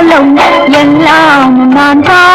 காலம் எல்லாம் நான் தான்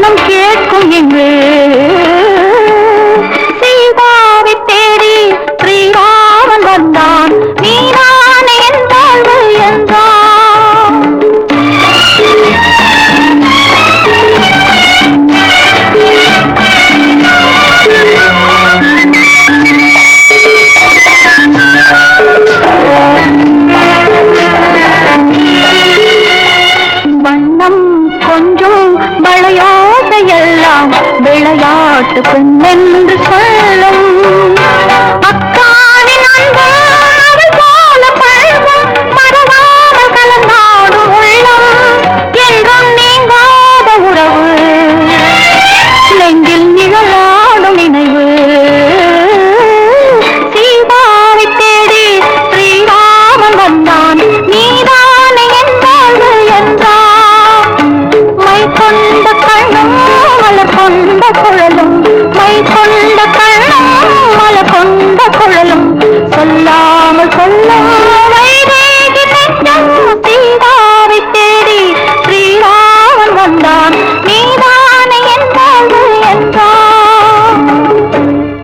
மனம் கேட்கும் என் விளையாட்டு பெண் என்று சொல்லும்